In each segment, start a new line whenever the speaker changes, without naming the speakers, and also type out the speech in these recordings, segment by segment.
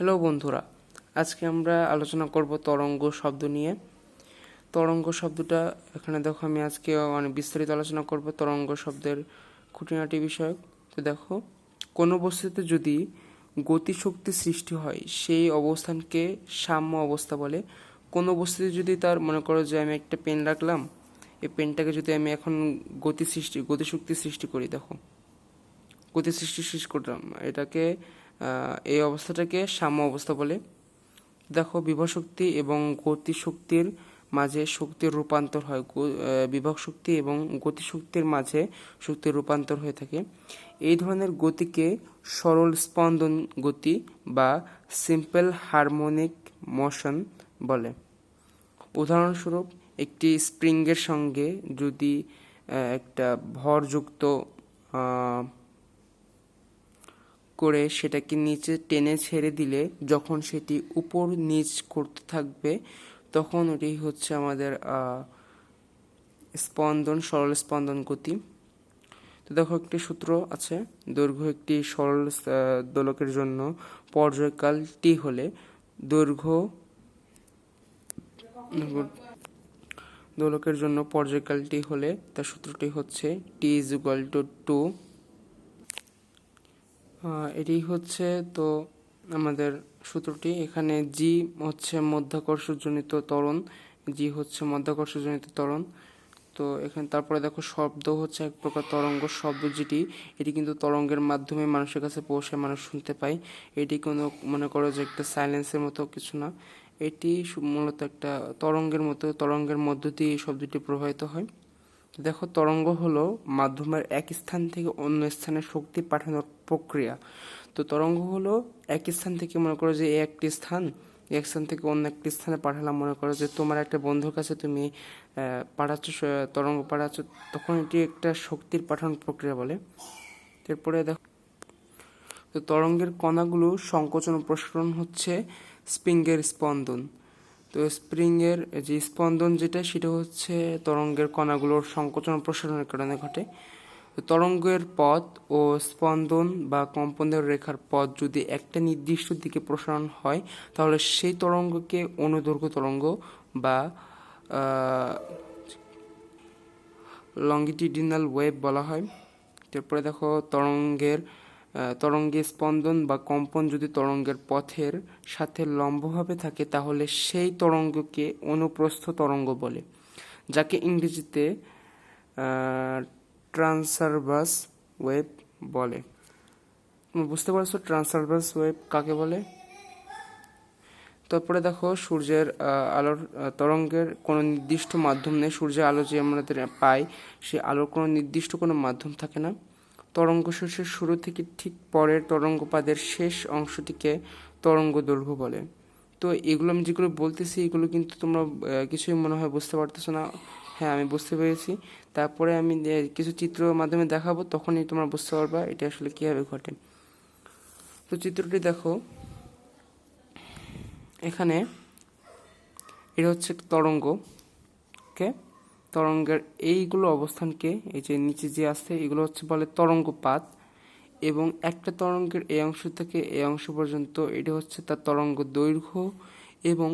Hello বন্ধুরা, আজকে আমরা আলোচনা করব তরঙ্গ শব্দ নিয়ে। তরঙ্গ শব্দটা, এখানে দেখো আমি আজকে অনেক বিস্তারিত আলোচনা করব তরঙ্গ শব্দের খুঁটিনাটি বিষয়ক। তো দেখো, কোনো বস্তুতে যদি গতিশক্তি সৃষ্টি হয়, সেই অবস্থানকে সাম্য অবস্থা বলে। কোনো বস্তুতে যদি তার, মনে করো যে আমি একটা পেন রাখলাম, এই পেনটাকে যদি আমি এখন গতি সৃষ্টি, গতিশক্তি সৃষ্টি করি, দেখো। গতি সৃষ্টি সৃষ্টি করলাম, এটাকে এই অবস্থাটাকে সাম্য অবস্থা বলে। দেখো বিভব শক্তি এবং গতি শক্তির মাঝে শক্তির রূপান্তর হয়। বিভব শক্তি এবং গতি শক্তির মাঝে শক্তির রূপান্তর হয়ে থাকে। এই ধরনের গতিকে সরল স্পন্দন গতি বা সিম্পল হারমোনিক মোশন বলে। উদাহরণস্বরূপ, একটি স্প্রিংয়ের সঙ্গে যদি একটা ভরযুক্ত করে সেটাকে নিচে টেনে ছেড়ে দিলে যখন সেটি উপর নিচ করতে থাকবে, তখন ওটি হচ্ছে আমাদের স্পন্দন, সরল স্পন্দন গতি। তো দেখো একটি সূত্র আছে, দৈর্ঘ্য একটি সরল দোলকের জন্য পর্যায়কাল টি হলে দৈর্ঘ্য দোলকের জন্য পর্যায়কালটি হলে তার সূত্রটি হচ্ছে T is equal to to এটি হচ্ছে তো আমাদের সূত্রটি। এখানে জি হচ্ছে মধ্যাকর্ষজনিত ত্বরণ। জি হচ্ছে মধ্যাকর্ষজনিত ত্বরণ। তো এখানে তারপরে দেখো শব্দ হচ্ছে এক প্রকার তরঙ্গ শব্দ যেটি, এটি কিন্তু তরঙ্গের মাধ্যমে মানুষের কাছে পৌঁছে মানুষ শুনতে পায়। এটি কোনো মনে করো যে একটা সাইলেন্সের মতো কিছু না। এটি মূলত একটা তরঙ্গের মতো, তরঙ্গের মধ্য দিয়ে এই শব্দটি প্রবাহিত হয়। দেখো, তরঙ্গ হলো মাধ্যমের এক স্থান থেকে অন্য স্থানে শক্তি পাঠানোর প্রক্রিয়া। তো তরঙ্গ হলো এক স্থান থেকে মনে করো যে একটি স্থান এক স্থান থেকে অন্য একটি স্থানে পাঠালাম। মনে করো যে তোমার একটা বন্ধুর কাছে তুমি পাঠাচ্ছ তরঙ্গ পাঠাচ্ছ, তখন এটি একটা শক্তির পাঠানোর প্রক্রিয়া বলে। এরপরে দেখো, তো তরঙ্গের কণাগুলো সংকোচন ও প্রসারণ হচ্ছে স্প্রিংয়ের স্পন্দন। তো স্প্রিংয়ের যে স্পন্দন যেটা, সেটা হচ্ছে তরঙ্গের কণাগুলোর সংকোচন প্রসারণের কারণে ঘটে। তরঙ্গের পথ ও স্পন্দন বা কম্পনের রেখার পথ যদি একটা নির্দিষ্ট দিকে প্রসারণ হয়, তাহলে সেই তরঙ্গকে অনুদৈর্ঘ্য তরঙ্গ বা লঙ্গিটিডিনাল ওয়েভ বলা হয়। তারপরে দেখো তরঙ্গের আহ, তরঙ্গের স্পন্দন বা কম্পন যদি তরঙ্গের পথের সাথে লম্বভাবে থাকে তাহলে সেই তরঙ্গকে অনুপ্রস্থ তরঙ্গ বলে যাকে ইংরেজিতে ট্রান্সারভাস ওয়েভ বলে। তুমি বুঝতে পারছ ট্রান্সারভাস ওয়েভ কাকে বলে? তারপরে দেখো সূর্যের আলোর তরঙ্গের কোনো নির্দিষ্ট মাধ্যম নেই। সূর্যের আলো যে আমাদের পাই সে আলোর কোনো নির্দিষ্ট কোনো মাধ্যম থাকে না। তরঙ্গ শস্যের শুরু থেকে ঠিক পরের তরঙ্গপাদের শেষ অংশটিকে তরঙ্গ দৈর্ঘ্য বলে। তো এগুলো আমি যেগুলো বলতেছি, এগুলো কিন্তু তোমরা কিছুই মনে হয় বুঝতে পারতেছো না। হ্যাঁ আমি বুঝতে পেরেছি। তারপরে আমি কিছু চিত্র মাধ্যমে দেখাবো, তখনই তোমরা বুঝতে পারবা এটা আসলে কীভাবে ঘটে। তো চিত্রটি দেখো। এখানে এটা হচ্ছে তরঙ্গ, ওকে? তরঙ্গের এইগুলো অবস্থানকে, এই যে নিচে যে আছে, এগুলো হচ্ছে বলে তরঙ্গপাত। এবং একটা তরঙ্গের এই অংশ থেকে এই অংশ পর্যন্ত, এটা হচ্ছে তার তরঙ্গ দৈর্ঘ্য এবং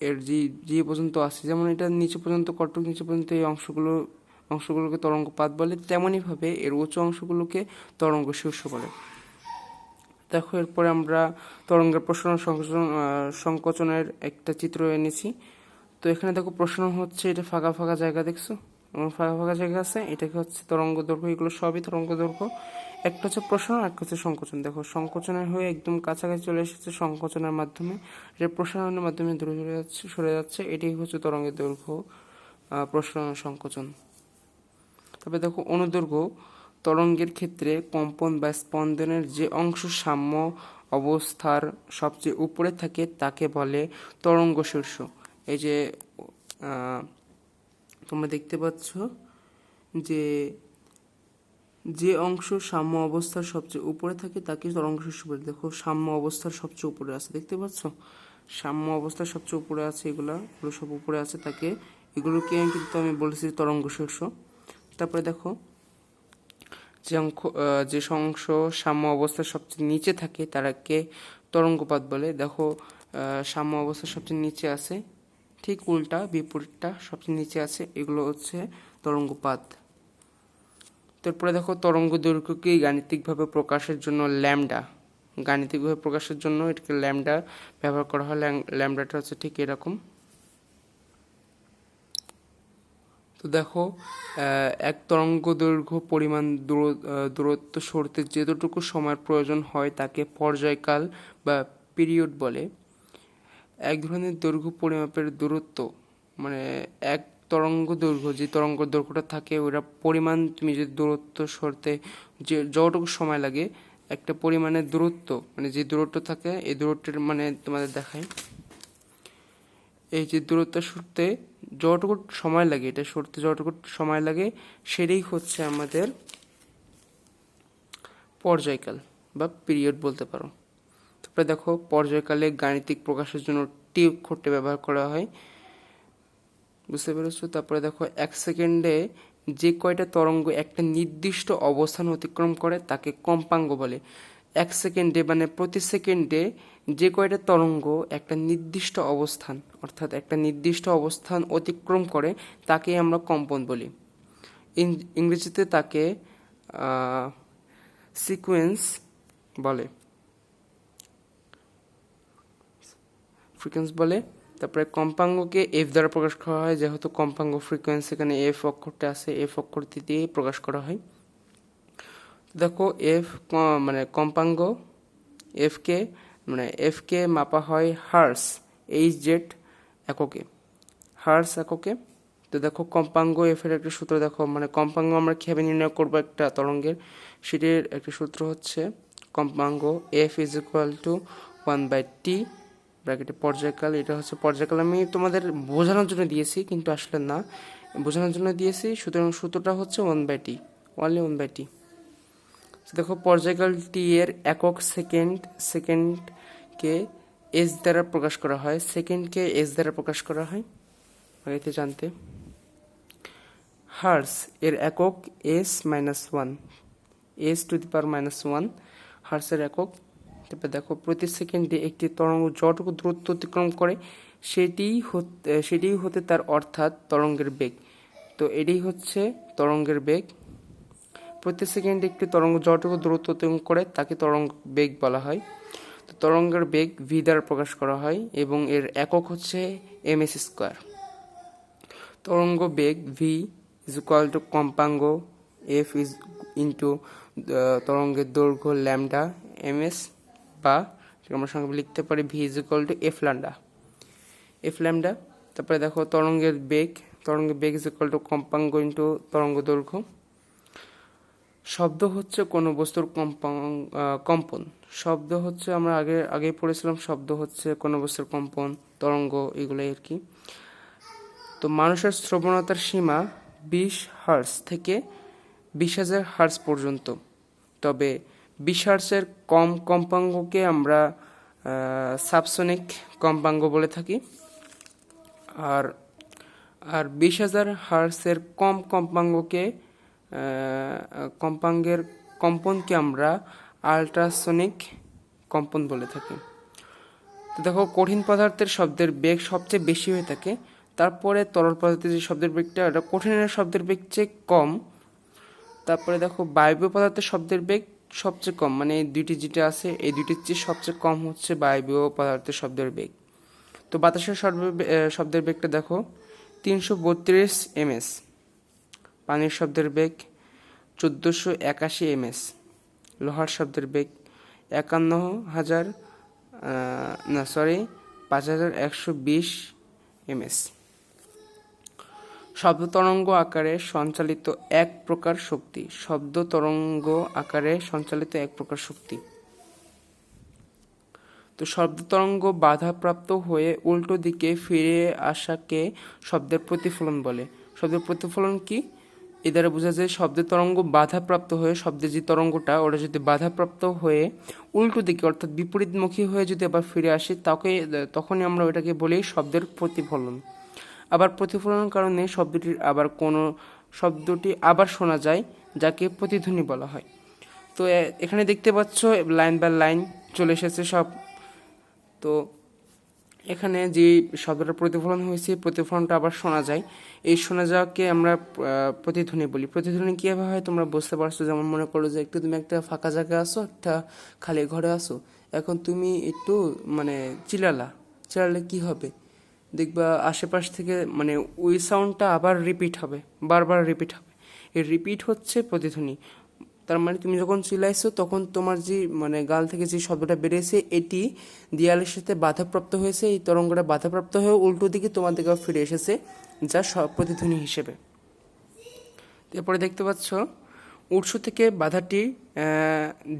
এর যে যে পর্যন্ত আছে, যেমন এটা নিচে পর্যন্ত, কটক নিচে পর্যন্ত এই অংশগুলো, অংশগুলোকে তরঙ্গপাত বলে, তেমনইভাবে এর উঁচু অংশগুলোকে তরঙ্গ শীর্ষ বলে। দেখো, এরপরে আমরা তরঙ্গের প্রসারণ সংকোচন সংকোচনের একটা চিত্র এনেছি। তো এখানে দেখো প্রসারণ হচ্ছে, এটা ফাঁকা ফাঁকা জায়গা দেখছ? এবং ফাঁকা ফাঁকা জায়গা আছে? এটাকে হচ্ছে তরঙ্গ দৈর্ঘ্য, এগুলো সবই তরঙ্গ দৈর্ঘ্য। একটা হচ্ছে প্রসারণ একটা হচ্ছে সংকোচন। দেখো, সংকোচনের হয়ে একদম কাছাকাছি চলে এসেছে সংকোচনের মাধ্যমে। এটা প্রসারণের মাধ্যমে দূরে সরে যাচ্ছে সরে যাচ্ছে, এটাই হচ্ছে তরঙ্গের দৈর্ঘ্য প্রসারণ সংকোচন। তবে দেখো, অনুদৈর্ঘ্য তরঙ্গের ক্ষেত্রে কম্পন বা স্পন্দনের যে অংশ সাম্য অবস্থার সবচেয়ে উপরে থাকে, তাকে বলে তরঙ্গ শীর্ষ। এই যে তোমরা দেখতে পাচ্ছ যে যে অংশ সাম্য অবস্থার সবচেয়ে উপরে থাকে, তাকে তরঙ্গ শীর্ষ বলে। দেখো, সাম্য অবস্থার সবচেয়ে উপরে আছে, দেখতে পাচ্ছ? সাম্য অবস্থার সবচেয়ে উপরে আছে এগুলা, এগুলো সব উপরে আছে তাকে। এগুলোকে কিন্তু আমি বলেছি তরঙ্গ শীর্ষ। তারপরে দেখো, যে অংশ যে অংশ সাম্য অবস্থার সবচেয়ে নিচে থাকে, তারাকে তরঙ্গপাত বলে। দেখো সাম্য অবস্থা সবচেয়ে নিচে আছে। ঠিক উল্টা, বিপরীতটা সবচেয়ে নিচে আছে, এগুলো হচ্ছে তরঙ্গপাত। তারপরে দেখো, তরঙ্গ দৈর্ঘ্যকে গাণিতিকভাবে প্রকাশের জন্য ল্যামডা। গাণিতিকভাবে প্রকাশের জন্য এটাকে ল্যামডা ব্যবহার করা হয়। ল্যাম- ল্যামডাটা হচ্ছে ঠিক এরকম। তো দেখো এক তরঙ্গ দৈর্ঘ্য পরিমাণ দূর- দূরত্ব সরতে যতটুকু সময়ের প্রয়োজন হয় তাকে পর্যায়কাল বা পিরিয়ড বলে। এক ধরনের দৈর্ঘ্য পরিমাপের দূরত্ব মানে এক তরঙ্গ দৈর্ঘ্য, যে তরঙ্গ দৈর্ঘ্যটা থাকে ওটা পরিমাণ তুমি যে দূরত্ব সরতে যে যতটুকু সময় লাগে একটা পরিমাণের দূরত্ব মানে যে দূরত্ব থাকে এই দূরত্বের মানে তোমাদের দেখায় এই যে দূরত্ব সরতে যতটুকু সময় লাগে, এটা সরতে যতটুকু সময় লাগে, সেটাই হচ্ছে আমাদের পর্যায়কাল বা পিরিয়ড বলতে পারো। তারপরে দেখো পর্যায়কালে গাণিতিক প্রকাশের জন্য টিউব খোট্টে ব্যবহার করা হয়। বুঝতে পেরেছ? তারপরে দেখো এক সেকেন্ডে যে কয়টা তরঙ্গ একটা নির্দিষ্ট অবস্থান অতিক্রম করে তাকে কম্পাঙ্গ বলে। এক সেকেন্ডে মানে প্রতি সেকেন্ডে যে কয়টা তরঙ্গ একটা নির্দিষ্ট অবস্থান, অর্থাৎ একটা নির্দিষ্ট অবস্থান অতিক্রম করে তাকে আমরা কম্পন বলি। ইংরেজিতে তাকে সিকোয়েন্স বলে। ফ্রিকোয়েন্সি বলে। তারপরে কম্পাঙ্গকে এফ দ্বারা প্রকাশ করা হয়, যেহেতু কম্পাঙ্গ ফ্রিকোয়েন্সি এখানে এফ অক্ষরটা আছে এফ অক্ষরটি দিয়ে প্রকাশ করা হয়। দেখো এফ মানে কম্পাঙ্গ এফকে মানে এফকে মাপা হয় হার্স এইচ জেড এককে। হার্স এককে। তো দেখো, কম্পাঙ্গ এফ এর একটা সূত্র দেখো মানে কম্পাঙ্গ আমরা কীভাবে নির্ণয় করব একটা তরঙ্গের? সেটির একটা সূত্র হচ্ছে কম্পাঙ্গ F is equal to one by T ব্র্যাকেটে পর্যায়কাল, এটা হচ্ছে পর্যায়কাল। আমি তোমাদের বোঝানোর জন্য দিয়েছি, কিন্তু আসলে না। বোঝানোর জন্য দিয়েছি, সুতরাং সূত্রটা হচ্ছে ওয়ান বাই টি ওয়ানলি ওয়ান বাই টি দেখো, পর্যায়কাল টি এর একক সেকেন্ড সেকেন্ডকে এস দ্বারা প্রকাশ করা হয়। সেকেন্ডকে এস দ্বারা প্রকাশ করা হয় আগেতে জানতে। হার্স এর একক S minus one S to the power minus one হার্সের একক তারপরে দেখো, প্রতি সেকেন্ডে একটি তরঙ্গ যতটুকু দূরত্ব অতিক্রম করে, সেটিই হতে সেটিই হতে তার অর্থাৎ তরঙ্গের বেগ। তো এটাই হচ্ছে তরঙ্গের বেগ। প্রতি সেকেন্ডে একটি তরঙ্গ যতটুকু দূরত্ব অতিক্রম করে, তাকে তরঙ্গ বেগ বলা হয়। তো তরঙ্গের বেগ ভি দ্বারা প্রকাশ করা হয় এবং এর একক হচ্ছে এম এস স্কোয়ার তরঙ্গ বেগ ভি ইজ ইকুয়াল টু কম্পাঙ্গ এফ ইজ ইন্টু তরঙ্গের দৈর্ঘ্য ল্যামডা এম এস বা আমরা সঙ্গে লিখতে পারি V is equal to F lambda F lambda তারপরে দেখো তরঙ্গের বেগ তরঙ্গের বেগ ইজ ইকুয়াল টু কম্পাঙ্গ ইন্টু তরঙ্গ দৈর্ঘ্য। শব্দ হচ্ছে কোনো বস্তুর কম্পাং- কম্পন শব্দ হচ্ছে আমরা আগে আগে পড়েছিলাম শব্দ হচ্ছে কোনো বস্তুর কম্পন তরঙ্গ এগুলোই আর কি। তো মানুষের শ্রবণতার সীমা বিশ হার্স থেকে বিশ হাজার হার্স পর্যন্ত। তবে বিশ হার্সের কম কম্পাঙ্গকে আমরা সাবসনিক কম্পাঙ্গ বলে থাকি। আর আর বিশ হাজার হার্সের কম কম্পাঙ্গকে কম্পাঙ্গের কম্পনকে আমরা আল্ট্রাসনিক কম্পন বলে থাকি। তো দেখো, কঠিন পদার্থের শব্দের বেগ সবচেয়ে বেশি হয়ে থাকে। তারপরে তরল পদার্থের যে শব্দের বেগটা, এটা কঠিনের শব্দের বেগ চেয়ে কম। তারপরে দেখো, বায়বীয় পদার্থের শব্দের বেগ সবচেয়ে কম মানে এই দুইটি যেটা আছে, এই দুইটির চেয়ে সবচেয়ে কম হচ্ছে বায়বীয় পদার্থের শব্দের বেগ। তো বাতাসের শব্দের শব্দের বেগটা দেখো, তিনশো বত্রিশ এমএস, পানির শব্দের বেগ চোদ্দোশো একাশি এমএস, লোহার শব্দের বেগ একান্ন হাজার না, সরি পাঁচ হাজার একশো বিশ এমএস। শব্দ তরঙ্গ আকারে সঞ্চালিত এক প্রকার শক্তি। শব্দ তরঙ্গ আকারে সঞ্চালিত এক প্রকার শক্তি। তো শব্দ তরঙ্গ বাধাপ্রাপ্ত হয়ে উল্টো দিকে ফিরে আসাকে শব্দের প্রতিফলন বলে। শব্দের প্রতিফলন কি? এ দ্বারা বোঝা যায় শব্দের তরঙ্গ বাধাপ্রাপ্ত হয়ে শব্দের যে তরঙ্গটা, ওটা যদি বাধাপ্রাপ্ত হয়ে উল্টো দিকে, অর্থাৎ বিপরীতমুখী হয়ে যদি আবার ফিরে আসে, তাকে, তখনই আমরা ওটাকে বলি শব্দের প্রতিফলন। আবার প্রতিফলনের কারণে শব্দটির আবার কোনো শব্দটি আবার শোনা যায়, যাকে প্রতিধ্বনি বলা হয়। তো এখানে দেখতে পাচ্ছ, লাইন বাই লাইন চলে এসেছে সব। তো, এখানে যে শব্দটা প্রতিফলন হয়েছে, প্রতিফলনটা আবার শোনা যায়। এই শোনা যাওয়াকে আমরা প্রতিধ্বনি বলি। প্রতিধ্বনি কীভাবে হয় তোমরা বুঝতে পারছ? যেমন মনে করো যে একটু তুমি একটা ফাঁকা জায়গায় আসো, একটা খালি ঘরে আসো। এখন তুমি একটু মানে চিলালা চিলালে কি হবে? দেখবা আশেপাশ থেকে মানে ওই সাউন্ডটা আবার রিপিট হবে, বারবার রিপিট হবে। এই রিপিট হচ্ছে প্রতিধ্বনি। তার মানে তুমি যখন চিল্লাইছো তখন তোমার যে মানে গাল থেকে যে শব্দটা বেরিয়েছে, এটি দেয়ালের সাথে বাধাপ্রাপ্ত হয়েছে, এই তরঙ্গটা বাধাপ্রাপ্ত হয়ে উল্টো দিকে তোমার দিকে ফিরে এসেছে, যা প্রতিধ্বনি হিসেবে। এরপরে দেখতে পাচ্ছ, উৎস থেকে বাধাটি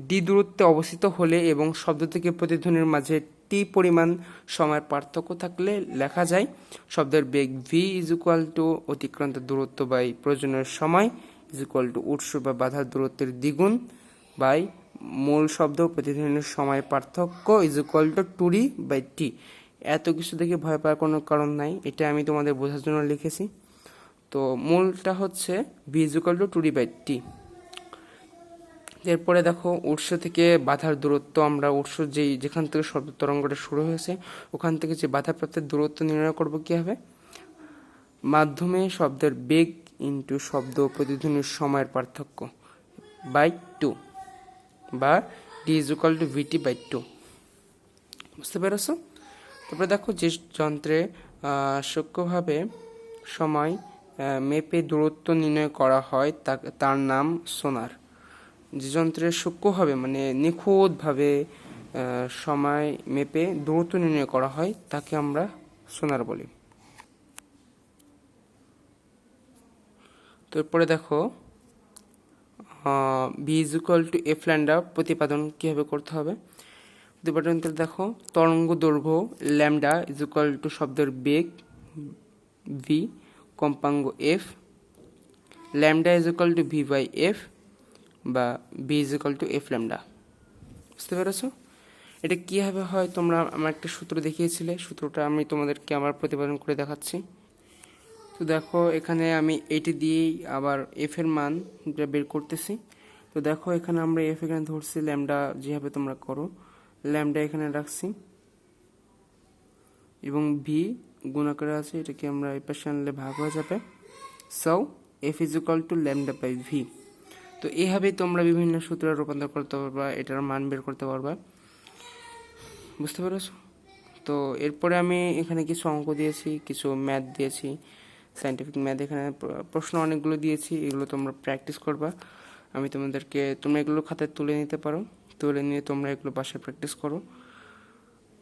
ডি দূরত্বে অবস্থিত হলে এবং শব্দ থেকে প্রতিধ্বনির মাঝে টি পরিমাণ সময়ের পার্থক্য থাকলে লেখা যায়। শব্দের বেগ ভি ইজ ইকুয়াল টু অতিক্রান্ত দূরত্ব বাই প্রয়োজনের সময় ইজ ইকুয়াল টু উৎস বা বাধার দূরত্বের দ্বিগুণ বাই মূল শব্দ ও প্রতিধ্বনির সময় পার্থক্য is equal to two R by T এত কিছু দেখে ভয় পাওয়ার কোনো কারণ নাই, এটা আমি তোমাদের বোঝার জন্য লিখেছি। তো মূলটা হচ্ছে V is equal to two R by T এরপরে দেখো উৎস থেকে বাধার দূরত্ব, আমরা উৎস যেই, যেখান থেকে শব্দ তরঙ্গটা শুরু হয়েছে, ওখান থেকে যে বাধাপ্রাপ্তের দূরত্ব নির্ণয় করব কি হবে? মাধ্যমে শব্দের বেগ ইন্টু শব্দ প্রতিধ্বনির সময়ের পার্থক্য বাই টু বা D is equal to VT by two বুঝতে পেরেছ? তারপরে দেখো যে যন্ত্রে সূক্ষ্মভাবে সময় মেপে দূরত্ব নির্ণয় করা হয় তার নাম সোনার যে যন্ত্রে সূক্ষ্মভাবে মানে নিখুঁতভাবে সময় মেপে দূরত্ব নির্ণয় করা হয়, তাকে আমরা সোনার বলি। তারপরে দেখো V is equal to F lambda প্রতিপাদন কীভাবে করতে হবে? প্রতিপাদনটা দেখো, তরঙ্গ দৈর্ঘ্য ল্যামডা ইজ ইকুয়াল টু শব্দের বেগ V কম্পাঙ্গ F lambda is equal to V by F বা V is equal to F lambda বুঝতে পেরেছ? এটা কীভাবে হয়? তোমরা আমার একটা সূত্র দেখিয়েছিলে। সূত্রটা আমি তোমাদেরকে আবার প্রতিপাদন করে দেখাচ্ছি। তো দেখো, এখানে আমি এইটি দিয়েই আবার এফের মান বের করতেছি। তো দেখো, এখানে আমরা এফ এখানে ধরছি ল্যামডা যেভাবে তোমরা করো। ল্যামডা এখানে রাখছি। এবং ভি গুণাকারে আছে, এটাকে আমরা এই পাশে আনলে ভাগ হয়ে যাবে। So F is equal to lambda by V তো এইভাবেই তোমরা বিভিন্ন সূত্রে রূপান্তর করতে পারবা, এটার মান বের করতে পারবা। বুঝতে পেরেছ? তো এরপরে আমি এখানে কিছু অঙ্ক দিয়েছি, কিছু ম্যাথ দিয়েছি সাইন্টিফিক ম্যাথ এখানে প্রশ্ন অনেকগুলো দিয়েছি, এগুলো তোমরা প্র্যাকটিস করবা। আমি তোমাদেরকে, তোমরা এগুলো খাতায় তুলে নিতে পারো, তুলে নিয়ে তোমরা এগুলো বাসায় প্র্যাকটিস করো।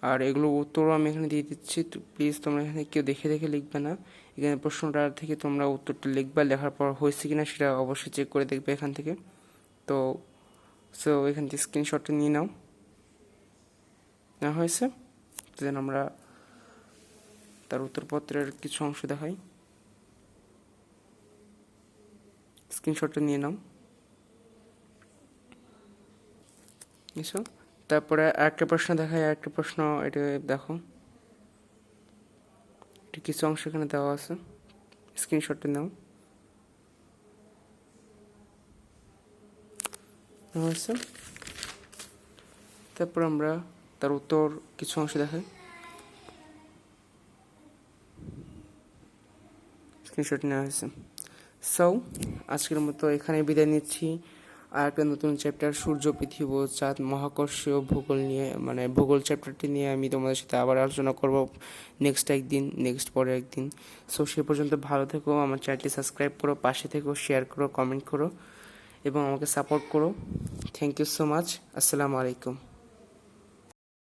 আর এগুলো উত্তরও আমি এখানে দিয়ে দিচ্ছি প্লিজ তোমরা এখানে কেউ দেখে দেখে লিখবে না। এখানে প্রশ্নটা থেকে তোমরা উত্তরটা লিখবা, লেখার পর হয়েছে কিনা সেটা অবশ্যই চেক করে দেখবে এখান থেকে। তো সো এখান থেকে স্ক্রিনশটটা নিয়ে নাও। নেওয়া হয়েছে? দেন আমরা তার উত্তরপত্রের কিছু অংশ দেখাই। স্ক্রিনশটটা নিয়ে নাও। এসো তারপরে একটা প্রশ্ন দেখাই একটা প্রশ্ন এটা দেখো। এটা কিছু অংশ এখানে দেওয়া আছে। স্ক্রিনশটটা নাও। হয়েছে তারপর আমরা তার উত্তর কিছু অংশ দেখাই। স্ক্রিনশট নেওয়া হয়েছে। সো আজকের মতো এখানে বিদায় নিচ্ছি। আর একটা নতুন চ্যাপ্টার সূর্য, পৃথিবী চাঁদ, মহাকর্ষীয় ভূগোল নিয়ে মানে ভূগোল চ্যাপ্টারটি নিয়ে আমি তোমাদের সাথে আবার আলোচনা করব নেক্সট একদিন নেক্সট পরে একদিন। সো সে পর্যন্ত ভালো থেকো, আমার চ্যানেলটি সাবস্ক্রাইব করো, পাশে থেকো শেয়ার করো কমেন্ট করো, এবং আমাকে সাপোর্ট করো। থ্যাংক ইউ সো মাচ আসসালামু আলাইকুম।